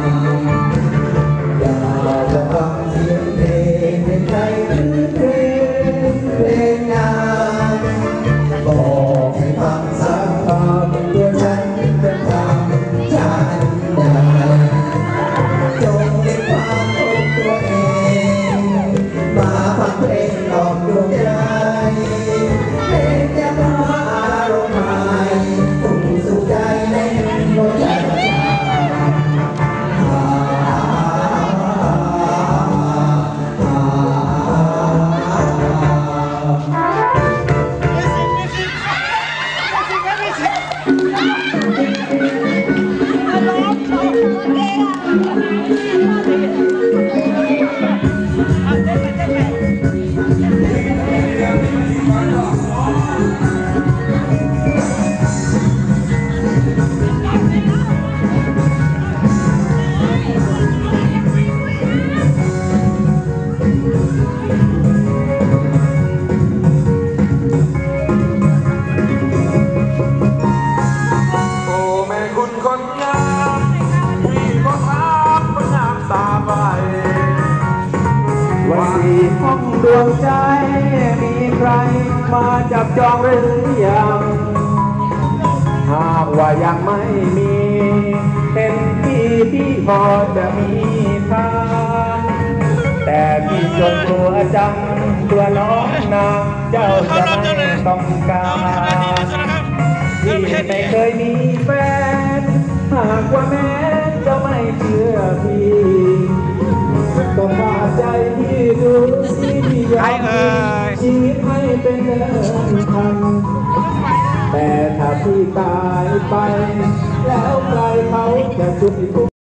ชื่น Thank you. ห้องดวงใจ มีใครมาจับจองหรือยังหากว่ายังไม่มี เป็นพี่ที่พอจะมีทางแต่พี่จนตัวจังตัวน้องนางเจ้าจะไม่ต้องการที่ไม่เคยมี ที่พี่อยชีวิตให้เป็นเดินทางแต่ถ้าพี่ตายไป แล้วใครเขาจะช่วย